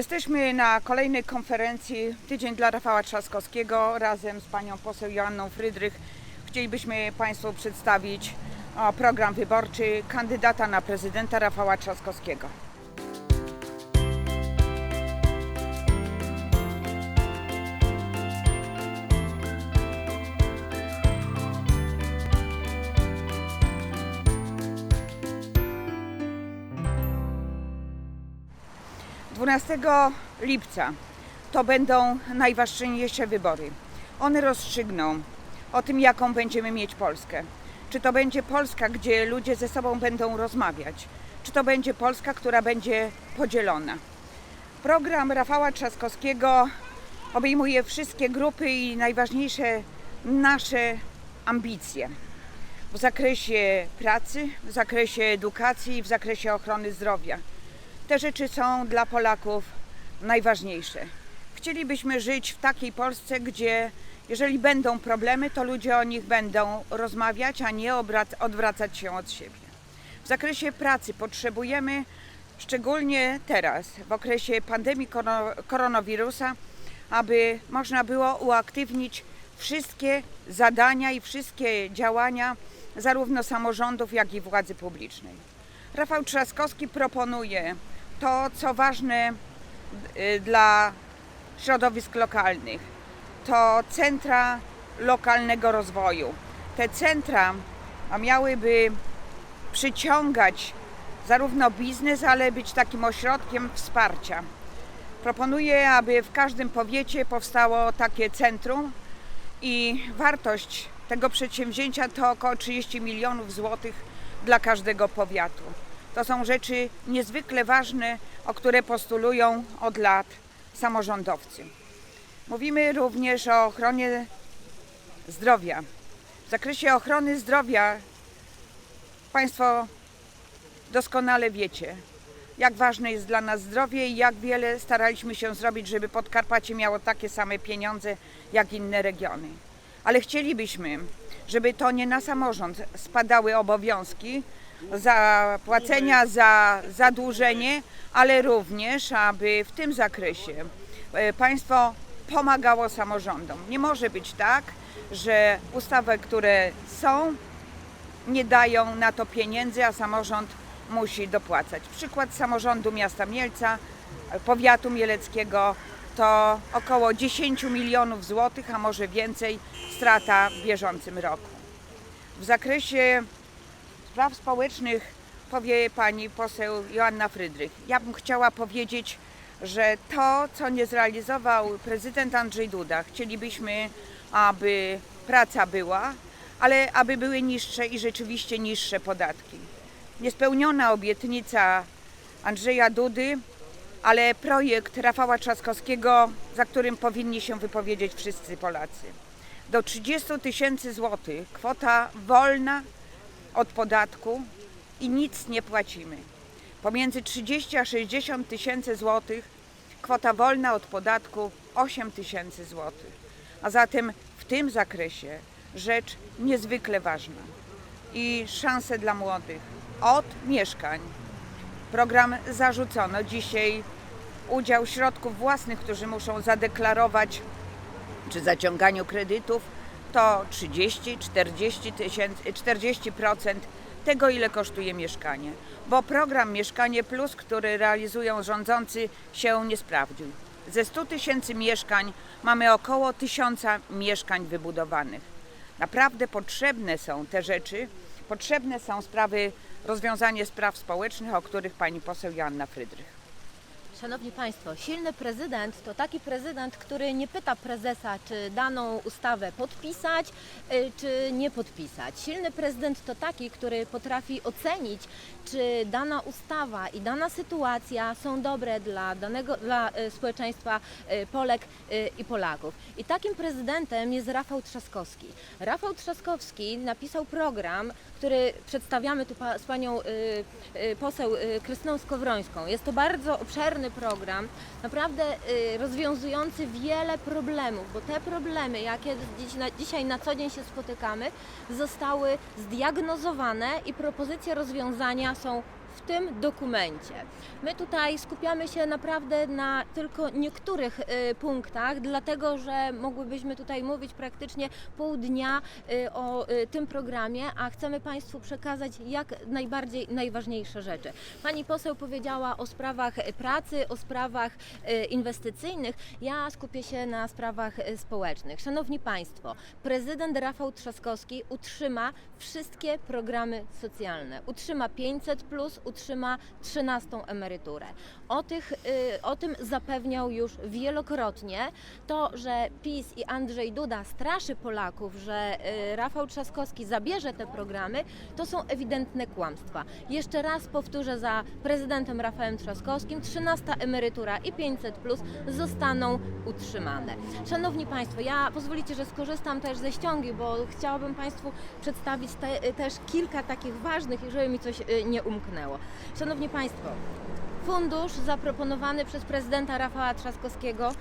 Jesteśmy na kolejnej konferencji Tydzień dla Rafała Trzaskowskiego razem z panią poseł Joanną Frydrych. Chcielibyśmy Państwu przedstawić program wyborczy kandydata na prezydenta Rafała Trzaskowskiego. Dwunastego lipca to będą najważniejsze wybory. One rozstrzygną o tym, jaką będziemy mieć Polskę. Czy to będzie Polska, gdzie ludzie ze sobą będą rozmawiać, czy to będzie Polska, która będzie podzielona. Program Rafała Trzaskowskiego obejmuje wszystkie grupy i najważniejsze nasze ambicje w zakresie pracy, w zakresie edukacji i w zakresie ochrony zdrowia. Te rzeczy są dla Polaków najważniejsze. Chcielibyśmy żyć w takiej Polsce, gdzie jeżeli będą problemy, to ludzie o nich będą rozmawiać, a nie odwracać się od siebie. W zakresie pracy potrzebujemy, szczególnie teraz, w okresie pandemii koro- koronawirusa, aby można było uaktywnić wszystkie zadania i wszystkie działania zarówno samorządów, jak i władzy publicznej. Rafał Trzaskowski proponuje to, co ważne y, dla środowisk lokalnych. To centra lokalnego rozwoju. Te centra miałyby przyciągać zarówno biznes, ale być takim ośrodkiem wsparcia. Proponuję, aby w każdym powiecie powstało takie centrum i wartość tego przedsięwzięcia to około 30 milionów złotych dla każdego powiatu. To są rzeczy niezwykle ważne, o które postulują od lat samorządowcy. Mówimy również o ochronie zdrowia. W zakresie ochrony zdrowia Państwo doskonale wiecie, jak ważne jest dla nas zdrowie i jak wiele staraliśmy się zrobić, żeby Podkarpacie miało takie same pieniądze jak inne regiony. Ale chcielibyśmy, żeby to nie na samorząd spadały obowiązki zapłacenia za zadłużenie, ale również, aby w tym zakresie e, państwo pomagało samorządom. Nie może być tak, że ustawy, które są, nie dają na to pieniędzy, a samorząd musi dopłacać. Przykład samorządu miasta Mielca, powiatu mieleckiego to około 10 milionów złotych, a może więcej strata w bieżącym roku. W zakresie spraw społecznych powie pani poseł Joanna Frydrych. Ja bym chciała powiedzieć, że to, co nie zrealizował prezydent Andrzej Duda, chcielibyśmy, aby praca była, ale aby były niższe i rzeczywiście niższe podatki. Niespełniona obietnica Andrzeja Dudy, ale projekt Rafała Trzaskowskiego, za którym powinni się wypowiedzieć wszyscy Polacy. Do 30 tysięcy złotych kwota wolna od podatku i nic nie płacimy. Pomiędzy 30 a 60 tysięcy złotych kwota wolna od podatku 8 tysięcy złotych. A zatem w tym zakresie rzecz niezwykle ważna i szanse dla młodych od mieszkań. Program zarzucono dzisiaj udział środków własnych, którzy muszą zadeklarować przy zaciąganiu kredytów to 30, 40 tysięcy, 40% tego, ile kosztuje mieszkanie. Bo program Mieszkanie Plus, który realizują rządzący, się nie sprawdził. Ze 100 tysięcy mieszkań mamy około 1000 mieszkań wybudowanych. Naprawdę potrzebne są te rzeczy, potrzebne są sprawy, rozwiązanie spraw społecznych, o których pani poseł Joanna Frydrych. Szanowni Państwo, silny prezydent to taki prezydent, który nie pyta prezesa, czy daną ustawę podpisać, y, czy nie podpisać. Silny prezydent to taki, który potrafi ocenić, czy dana ustawa i dana sytuacja są dobre dla danego dla y, społeczeństwa y, Polek i Polaków. I takim prezydentem jest Rafał Trzaskowski. Rafał Trzaskowski napisał program, który przedstawiamy tu pa, z panią y, y, poseł y, Krystyną Skowrońską. Jest to bardzo obszerny program, naprawdę y, rozwiązujący wiele problemów, bo te problemy, jakie dziś na, dzisiaj na co dzień się spotykamy, zostały zdiagnozowane i propozycje rozwiązania są w tym dokumencie. My tutaj skupiamy się naprawdę na tylko niektórych y, punktach, dlatego że mogłybyśmy tutaj mówić praktycznie pół dnia y, o y, tym programie, a chcemy Państwu przekazać jak najbardziej najważniejsze rzeczy. Pani poseł powiedziała o sprawach pracy, o sprawach inwestycyjnych. Ja skupię się na sprawach społecznych. Szanowni Państwo, prezydent Rafał Trzaskowski utrzyma wszystkie programy socjalne. Utrzyma 500, utrzyma 13 emeryturę. O, tych, y, o tym zapewniał już wielokrotnie. To, że PiS i Andrzej Duda straszy Polaków, że y, Rafał Trzaskowski zabierze te programy, to są ewidentne kłamstwa. Jeszcze raz powtórzę za prezydentem Rafałem Trzaskowskim, 13 emerytura i 500 zostaną utrzymane. Szanowni Państwo, ja pozwolicie, że skorzystam też ze ściągi, bo chciałabym Państwu przedstawić te, też kilka takich ważnych, żeby mi coś y, nie umknęło. Szanowni Państwo, Fundusz zaproponowany przez prezydenta Rafała Trzaskowskiego, y,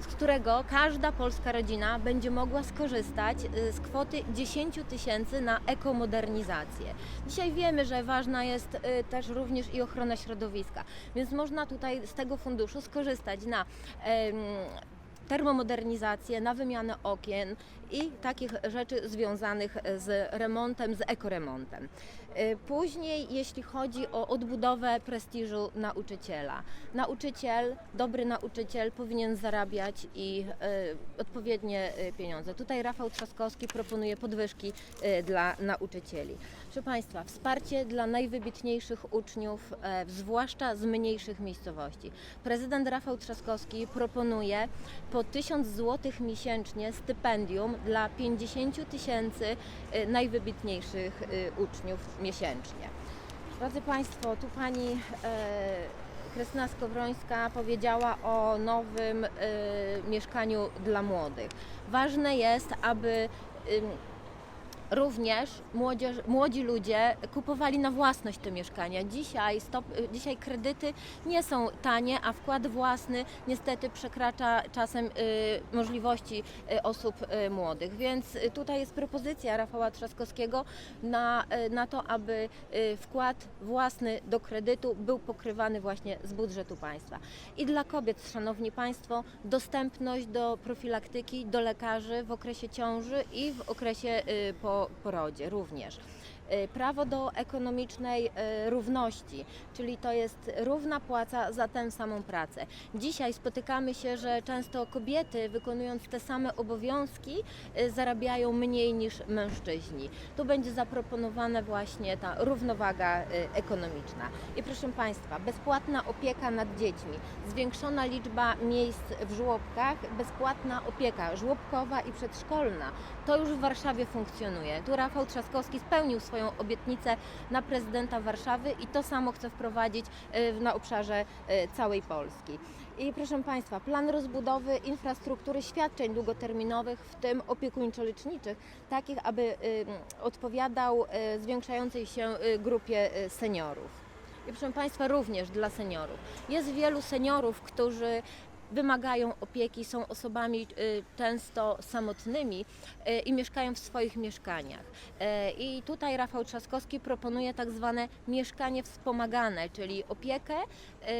z którego każda polska rodzina będzie mogła skorzystać y, z kwoty 10 tysięcy na ekomodernizację. Dzisiaj wiemy, że ważna jest y, też również i ochrona środowiska, więc można tutaj z tego funduszu skorzystać na termomodernizację, na wymianę okien i takich rzeczy związanych z remontem, z ekoremontem. Y, Później, jeśli chodzi o odbudowę prestiżu nauczyciela. Nauczyciel, dobry nauczyciel powinien zarabiać i y, odpowiednie y, pieniądze. Tutaj Rafał Trzaskowski proponuje podwyżki dla nauczycieli. Proszę Państwa, wsparcie dla najwybitniejszych uczniów, zwłaszcza z mniejszych miejscowości. Prezydent Rafał Trzaskowski proponuje po 1000 zł miesięcznie stypendium dla 50 tysięcy y, najwybitniejszych y, uczniów miesięcznie. Drodzy Państwo, tu Pani e, Krystyna Skowrońska powiedziała o nowym e, mieszkaniu dla młodych. Ważne jest, aby również młodzież, młodzi ludzie kupowali na własność te mieszkania. Dzisiaj, stop, dzisiaj kredyty nie są tanie, a wkład własny niestety przekracza czasem y, możliwości y, osób y, młodych. Więc y, tutaj jest propozycja Rafała Trzaskowskiego na, y, na to, aby y, wkład własny do kredytu był pokrywany właśnie z budżetu państwa. I dla kobiet, Szanowni Państwo, dostępność do profilaktyki, do lekarzy w okresie ciąży i w okresie y, po porodzie również. Y, Prawo do ekonomicznej y, równości, czyli to jest równa płaca za tę samą pracę. Dzisiaj spotykamy się, że często kobiety wykonując te same obowiązki y, zarabiają mniej niż mężczyźni. Tu będzie zaproponowana właśnie ta równowaga ekonomiczna. I proszę Państwa, bezpłatna opieka nad dziećmi, zwiększona liczba miejsc w żłobkach, bezpłatna opieka żłobkowa i przedszkolna. To już w Warszawie funkcjonuje. Tu Rafał Trzaskowski spełnił swoją obietnicę na prezydenta Warszawy i to samo chce wprowadzić y, na obszarze y, całej Polski. I proszę Państwa, plan rozbudowy infrastruktury świadczeń długoterminowych, w tym opiekuńczo-leczniczych, takich, aby y, odpowiadał zwiększającej się grupie seniorów. I proszę Państwa, również dla seniorów. Jest wielu seniorów, którzy wymagają opieki, są osobami y, często samotnymi y, i mieszkają w swoich mieszkaniach. Y, I tutaj Rafał Trzaskowski proponuje tak zwane mieszkanie wspomagane, czyli opiekę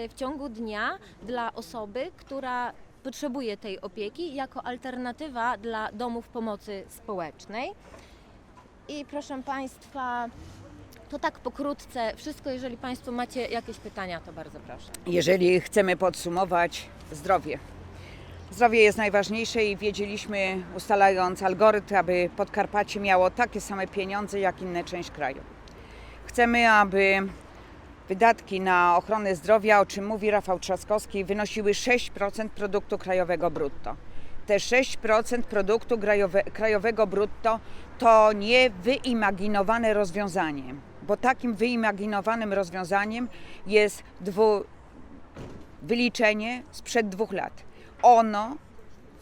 w ciągu dnia dla osoby, która potrzebuje tej opieki jako alternatywa dla domów pomocy społecznej. I proszę Państwa, to tak pokrótce wszystko. Jeżeli Państwo macie jakieś pytania, to bardzo proszę. Jeżeli chcemy podsumować zdrowie. Zdrowie jest najważniejsze i wiedzieliśmy, ustalając algorytm, aby Podkarpacie miało takie same pieniądze jak inna część kraju. Chcemy, aby wydatki na ochronę zdrowia, o czym mówi Rafał Trzaskowski, wynosiły 6% produktu krajowego brutto. Te 6% produktu krajowe, krajowego brutto to nie wyimaginowane rozwiązanie, bo takim wyimaginowanym rozwiązaniem jest dwu, wyliczenie sprzed dwóch lat. Ono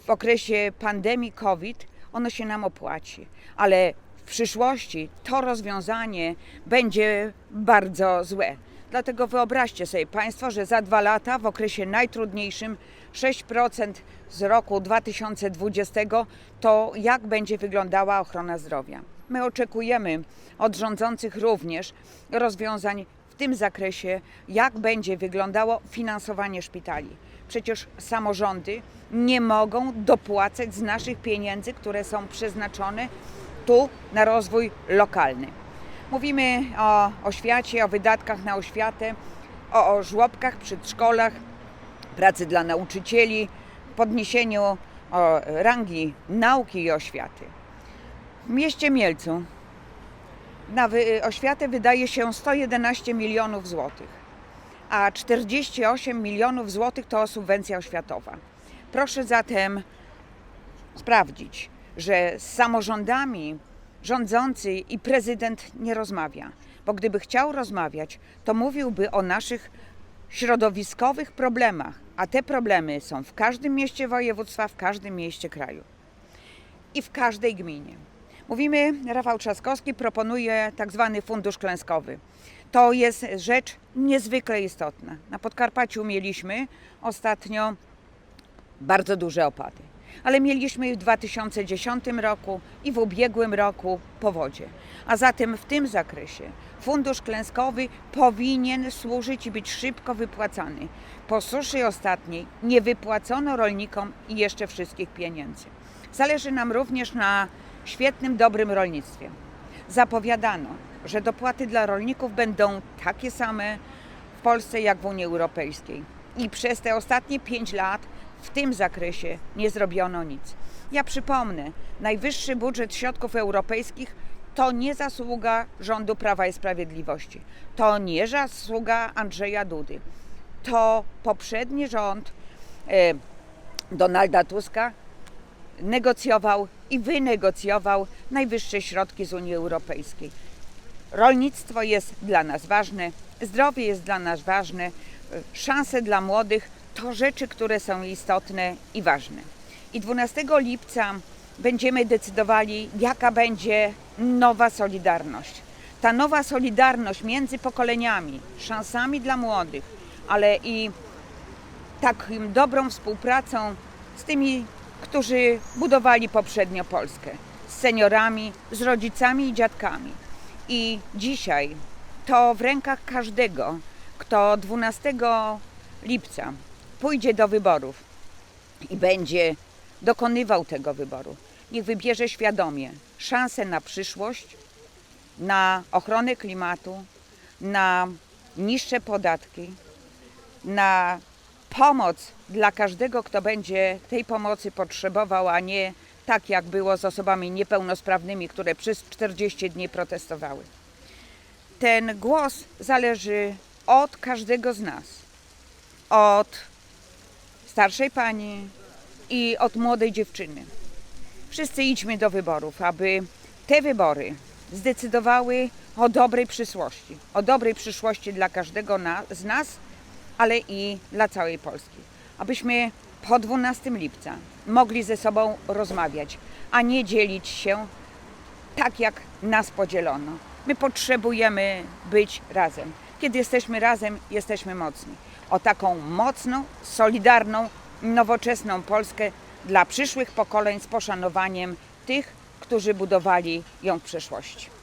w okresie pandemii COVID, ono się nam opłaci, ale w przyszłości to rozwiązanie będzie bardzo złe. Dlatego wyobraźcie sobie Państwo, że za dwa lata w okresie najtrudniejszym 6% z roku 2020 to jak będzie wyglądała ochrona zdrowia. My oczekujemy od rządzących również rozwiązań tym zakresie, jak będzie wyglądało finansowanie szpitali. Przecież samorządy nie mogą dopłacać z naszych pieniędzy, które są przeznaczone tu na rozwój lokalny. Mówimy o oświacie, o wydatkach na oświatę, o, o żłobkach, przedszkolach, pracy dla nauczycieli, podniesieniu o, rangi nauki i oświaty. W mieście Mielcu na wy, oświatę wydaje się 111 milionów złotych, a 48 milionów złotych to subwencja oświatowa. Proszę zatem sprawdzić, że z samorządami rządzący i prezydent nie rozmawia, bo gdyby chciał rozmawiać, to mówiłby o naszych środowiskowych problemach, a te problemy są w każdym mieście województwa, w każdym mieście kraju i w każdej gminie. Mówimy, Rafał Trzaskowski proponuje tak zwany fundusz klęskowy. To jest rzecz niezwykle istotna. Na Podkarpaciu mieliśmy ostatnio bardzo duże opady. Ale mieliśmy w 2010 roku i w ubiegłym roku powodzie. A zatem w tym zakresie fundusz klęskowy powinien służyć i być szybko wypłacany. Po suszy ostatniej nie wypłacono rolnikom jeszcze wszystkich pieniędzy. Zależy nam również na świetnym, dobrym rolnictwie. Zapowiadano, że dopłaty dla rolników będą takie same w Polsce jak w Unii Europejskiej. I przez te ostatnie pięć lat w tym zakresie nie zrobiono nic. Ja przypomnę, najwyższy budżet środków europejskich to nie zasługa rządu Prawa i Sprawiedliwości. To nie zasługa Andrzeja Dudy. To poprzedni rząd e, Donalda Tuska negocjował i wynegocjował najwyższe środki z Unii Europejskiej. Rolnictwo jest dla nas ważne, zdrowie jest dla nas ważne, szanse dla młodych to rzeczy, które są istotne i ważne. I 12 lipca będziemy decydowali, jaka będzie nowa solidarność. Ta nowa solidarność między pokoleniami, szansami dla młodych, ale i taką dobrą współpracą z tymi, którzy budowali poprzednio Polskę, z seniorami, z rodzicami i dziadkami. I dzisiaj to w rękach każdego, kto 12 lipca pójdzie do wyborów i będzie dokonywał tego wyboru. Niech wybierze świadomie szansę na przyszłość, na ochronę klimatu, na niższe podatki, na pomoc dla każdego, kto będzie tej pomocy potrzebował, a nie tak jak było z osobami niepełnosprawnymi, które przez 40 dni protestowały. Ten głos zależy od każdego z nas, od starszej pani i od młodej dziewczyny. Wszyscy idźmy do wyborów, aby te wybory zdecydowały o dobrej przyszłości, o dobrej przyszłości dla każdego na, z nas, ale i dla całej Polski. Abyśmy po 12 lipca mogli ze sobą rozmawiać, a nie dzielić się tak, jak nas podzielono. My potrzebujemy być razem. Kiedy jesteśmy razem, jesteśmy mocni. O taką mocną, solidarną, nowoczesną Polskę dla przyszłych pokoleń z poszanowaniem tych, którzy budowali ją w przeszłości.